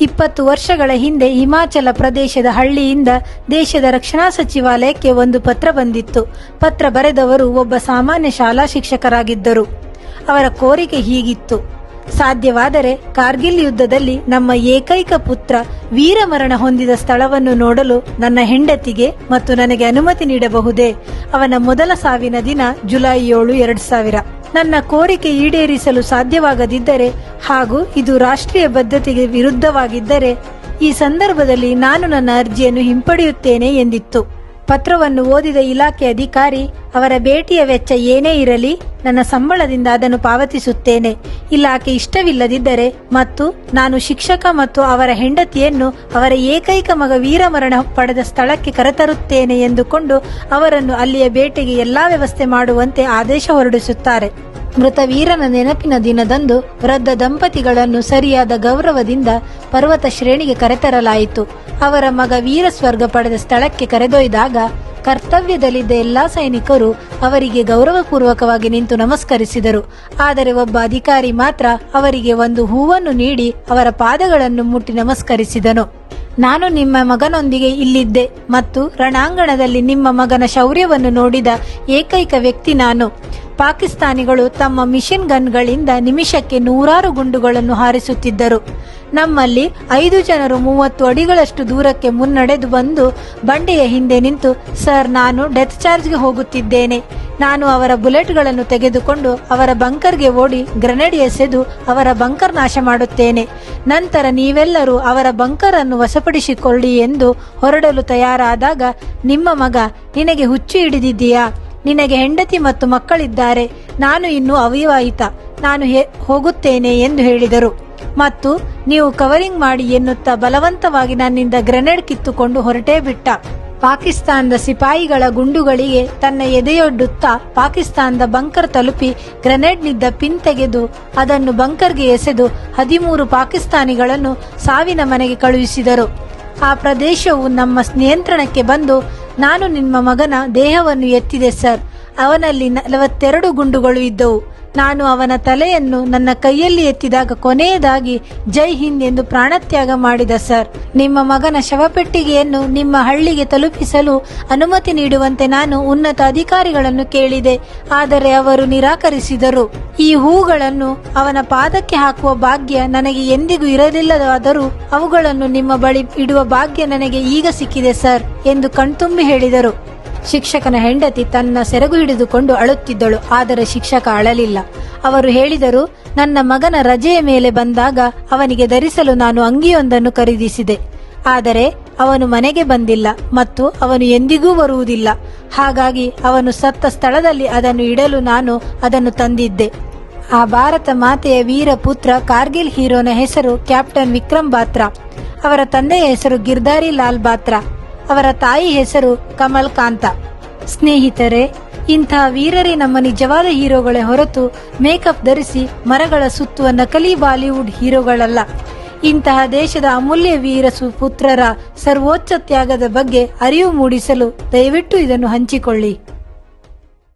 ಇಪ್ಪತ್ತು ವರ್ಷಗಳ ಹಿಂದೆ ಹಿಮಾಚಲ ಪ್ರದೇಶದ ಹಳ್ಳಿಯಿಂದ ದೇಶದ ರಕ್ಷಣಾ ಸಚಿವಾಲಯಕ್ಕೆ ಒಂದು ಪತ್ರ ಬಂದಿತ್ತು. ಪತ್ರ ಬರೆದವರು ಒಬ್ಬ ಸಾಮಾನ್ಯ ಶಾಲಾ ಶಿಕ್ಷಕರಾಗಿದ್ದರು. ಅವರ ಕೋರಿಕೆ ಹೀಗಿತ್ತು. ಸಾಧ್ಯವಾದರೆ ಕಾರ್ಗಿಲ್ ಯುದ್ಧದಲ್ಲಿ ನಮ್ಮ ಏಕೈಕ ಪುತ್ರ ವೀರಮರಣ ಹೊಂದಿದ ಸ್ಥಳವನ್ನು ನೋಡಲು ನನ್ನ ಹೆಂಡತಿಗೆ ಮತ್ತು ನನಗೆ ಅನುಮತಿ ನೀಡಬಹುದೇ? ಅವನ ಮೊದಲ ಸಾವಿನ ದಿನ ಜುಲೈ ಏಳು, ಎರಡ್ ಸಾವಿರ. ನನ್ನ ಕೋರಿಕೆ ಈಡೇರಿಸಲು ಸಾಧ್ಯವಾಗದಿದ್ದರೆ ಹಾಗೂ ಇದು ರಾಷ್ಟ್ರೀಯ ಬದ್ಧತೆಗೆ ವಿರುದ್ಧವಾಗಿದ್ದರೆ ಈ ಸಂದರ್ಭದಲ್ಲಿ ನಾನು ನನ್ನ ಅರ್ಜಿಯನ್ನು ಹಿಂಪಡೆಯುತ್ತೇನೆ ಎಂದಿತ್ತು. ಪತ್ರವನ್ನು ಓದಿದ ಇಲಾಖೆ ಅಧಿಕಾರಿ ಅವರ ಭೇಟಿಯ ವೆಚ್ಚ ಏನೇ ಇರಲಿ ನನ್ನ ಸಂಬಳದಿಂದ ಅದನ್ನು ಪಾವತಿಸುತ್ತೇನೆ. ಇಲಾಖೆ ಇಷ್ಟವಿಲ್ಲದಿದ್ದರೆ ಮತ್ತು ನಾನು ಶಿಕ್ಷಕ ಮತ್ತು ಅವರ ಹೆಂಡತಿಯನ್ನು ಅವರ ಏಕೈಕ ಮಗ ವೀರಮರಣ ಪಡೆದ ಸ್ಥಳಕ್ಕೆ ಕರೆತರುತ್ತೇನೆ ಎಂದುಕೊಂಡು ಅವರನ್ನು ಅಲ್ಲಿಯ ಭೇಟಿಗೆ ಎಲ್ಲಾ ವ್ಯವಸ್ಥೆ ಮಾಡುವಂತೆ ಆದೇಶ ಹೊರಡಿಸುತ್ತಾರೆ. ಮೃತ ವೀರನ ನೆನಪಿನ ದಿನದಂದು ವೃದ್ಧ ದಂಪತಿಗಳನ್ನು ಸರಿಯಾದ ಗೌರವದಿಂದ ಪರ್ವತ ಶ್ರೇಣಿಗೆ ಕರೆತರಲಾಯಿತು. ಅವರ ಮಗ ವೀರ ಸ್ವರ್ಗ ಪಡೆದ ಸ್ಥಳಕ್ಕೆ ಕರೆದೊಯ್ದಾಗ ಕರ್ತವ್ಯದಲ್ಲಿದ್ದ ಎಲ್ಲಾ ಸೈನಿಕರು ಅವರಿಗೆ ಗೌರವಪೂರ್ವಕವಾಗಿ ನಿಂತು ನಮಸ್ಕರಿಸಿದರು. ಆದರೆ ಒಬ್ಬ ಅಧಿಕಾರಿ ಮಾತ್ರ ಅವರಿಗೆ ಒಂದು ಹೂವನ್ನು ನೀಡಿ ಅವರ ಪಾದಗಳನ್ನು ಮುಟ್ಟಿ ನಮಸ್ಕರಿಸಿದನು. ನಾನು ನಿಮ್ಮ ಮಗನೊಂದಿಗೆ ಇಲ್ಲಿದ್ದೆ ಮತ್ತು ರಣಾಂಗಣದಲ್ಲಿ ನಿಮ್ಮ ಮಗನ ಶೌರ್ಯವನ್ನು ನೋಡಿದ ಏಕೈಕ ವ್ಯಕ್ತಿ ನಾನು. ಪಾಕಿಸ್ತಾನಿಗಳು ತಮ್ಮ ಮಿಷಿನ್ ಗನ್ಗಳಿಂದ ನಿಮಿಷಕ್ಕೆ ನೂರಾರು ಗುಂಡುಗಳನ್ನು ಹಾರಿಸುತ್ತಿದ್ದರು. ನಮ್ಮಲ್ಲಿ ಐದು ಜನರು ಮೂವತ್ತು ಅಡಿಗಳಷ್ಟು ದೂರಕ್ಕೆ ಮುನ್ನಡೆದು ಬಂದು ಬಂಡೆಯ ಹಿಂದೆ ನಿಂತು, ಸರ್, ನಾನು ಡೆತ್ ಚಾರ್ಜ್ಗೆ ಹೋಗುತ್ತಿದ್ದೇನೆ. ನಾನು ಅವರ ಬುಲೆಟ್ಗಳನ್ನು ತೆಗೆದುಕೊಂಡು ಅವರ ಬಂಕರ್ಗೆ ಓಡಿ ಗ್ರೆನೇಡ್ ಎಸೆದು ಅವರ ಬಂಕರ್ ನಾಶ ಮಾಡುತ್ತೇನೆ. ನಂತರ ನೀವೆಲ್ಲರೂ ಅವರ ಬಂಕರ್ ಅನ್ನು ವಶಪಡಿಸಿಕೊಳ್ಳಿ ಎಂದು ಹೊರಡಲು ತಯಾರಾದಾಗ ನಿಮ್ಮ ಮಗ ನಿನಗೆ ಹುಚ್ಚು ಹಿಡಿದಿದ್ದೀಯಾ? ನಿನಗೆ ಹೆಂಡತಿ ಮತ್ತು ಮಕ್ಕಳಿದ್ದಾರೆ. ನಾನು ಇನ್ನು ಅವಿವಾಹಿತ. ನಾನು ಹೋಗುತ್ತೇನೆ ಎಂದು ಹೇಳಿದರು. ಮತ್ತು ನೀವು ಕವರಿಂಗ್ ಮಾಡಿ ಎನ್ನುತ್ತಾ ಬಲವಂತವಾಗಿ ನನ್ನಿಂದ ಗ್ರೆನೇಡ್ ಕಿತ್ತುಕೊಂಡು ಹೊರಟೇ ಬಿಟ್ಟ. ಪಾಕಿಸ್ತಾನದ ಸಿಪಾಯಿಗಳ ಗುಂಡುಗಳಿಗೆ ತನ್ನ ಎದೆಯೊಡ್ಡುತ್ತಾ ಪಾಕಿಸ್ತಾನದ ಬಂಕರ್ ತಲುಪಿ ಗ್ರೆನೇಡ್ನಿದ್ದ ಪಿನ್ ತೆಗೆದು ಅದನ್ನು ಬಂಕರ್ಗೆ ಎಸೆದು ಹದಿಮೂರು ಪಾಕಿಸ್ತಾನಿಗಳನ್ನು ಸಾವಿನ ಮನೆಗೆ ಕಳುಹಿಸಿದರು. ಆ ಪ್ರದೇಶವು ನಮ್ಮ ನಿಯಂತ್ರಣಕ್ಕೆ ಬಂದು ನಾನು ನಿಮ್ಮ ಮಗನ ದೇಹವನ್ನು ಎತ್ತಿದೆ, ಸರ್. ಅವನಲ್ಲಿ ನಲವತ್ತೆರಡು ಗುಂಡುಗಳು ಇದ್ದವು. ನಾನು ಅವನ ತಲೆಯನ್ನು ನನ್ನ ಕೈಯಲ್ಲಿ ಎತ್ತಿದಾಗ ಕೊನೆಯದಾಗಿ ಜೈ ಹಿಂದ್ ಎಂದು ಪ್ರಾಣತ್ಯಾಗ ಮಾಡಿದ ಸರ್. ನಿಮ್ಮ ಮಗನ ಶವಪೆಟ್ಟಿಗೆಯನ್ನು ನಿಮ್ಮ ಹಳ್ಳಿಗೆ ತಲುಪಿಸಲು ಅನುಮತಿ ನೀಡುವಂತೆ ನಾನು ಉನ್ನತ ಅಧಿಕಾರಿಗಳನ್ನು ಕೇಳಿದೆ. ಆದರೆ ಅವರು ನಿರಾಕರಿಸಿದರು. ಈ ಹೂಗಳನ್ನು ಅವನ ಪಾದಕ್ಕೆ ಹಾಕುವ ಭಾಗ್ಯ ನನಗೆ ಎಂದಿಗೂ ಇರಲಿಲ್ಲವಾದರೂ ಅವುಗಳನ್ನು ನಿಮ್ಮ ಬಳಿ ಇಡುವ ಭಾಗ್ಯ ನನಗೆ ಈಗ ಸಿಕ್ಕಿದೆ ಸರ್, ಎಂದು ಕಣ್ತುಂಬಿ ಹೇಳಿದರು. ಶಿಕ್ಷಕನ ಹೆಂಡತಿ ತನ್ನ ಸೆರಗು ಹಿಡಿದುಕೊಂಡು ಅಳುತ್ತಿದ್ದಳು, ಆದರೆ ಶಿಕ್ಷಕ ಅಳಲಿಲ್ಲ. ಅವರು ಹೇಳಿದರು, ನನ್ನ ಮಗನ ರಜೆಯ ಮೇಲೆ ಬಂದಾಗ ಅವನಿಗೆ ಧರಿಸಲು ನಾನು ಅಂಗಿಯೊಂದನ್ನು ಖರೀದಿಸಿದೆ. ಆದರೆ ಅವನು ಮನೆಗೆ ಬಂದಿಲ್ಲ ಮತ್ತು ಅವನು ಎಂದಿಗೂ ಬರುವುದಿಲ್ಲ. ಹಾಗಾಗಿ ಅವನು ಸತ್ತ ಸ್ಥಳದಲ್ಲಿ ಅದನ್ನು ಇಡಲು ನಾನು ಅದನ್ನು ತಂದಿದ್ದೆ. ಆ ಭಾರತ ಮಾತೆಯ ವೀರ ಪುತ್ರ ಕಾರ್ಗಿಲ್ ಹೀರೋನ ಹೆಸರು ಕ್ಯಾಪ್ಟನ್ ವಿಕ್ರಮ್ ಬಾತ್ರಾ. ಅವರ ತಂದೆಯ ಹೆಸರು ಗಿರ್ದಾರಿ ಲಾಲ್ ಬಾತ್ರಾ. ಅವರ ತಾಯಿ ಹೆಸರು ಕಮಲ್ ಕಾಂತ ಸ್ನೇಹಿತರೆ ಇಂತಹ ವೀರರೇ ನಮ್ಮ ನಿಜವಾದ ಹೀರೋಗಳೇ ಹೊರತು ಮೇಕಪ್ ಧರಿಸಿ ಮರಗಳ ಸುತ್ತುವ ನಕಲಿ ಬಾಲಿವುಡ್ ಹೀರೋಗಳಲ್ಲ. ಇಂತಹ ದೇಶದ ಅಮೂಲ್ಯ ವೀರ ಸುಪುತ್ರರ ಸರ್ವೋಚ್ಚ ತ್ಯಾಗದ ಬಗ್ಗೆ ಅರಿವು ಮೂಡಿಸಲು ದಯವಿಟ್ಟು ಇದನ್ನು ಹಂಚಿಕೊಳ್ಳಿ.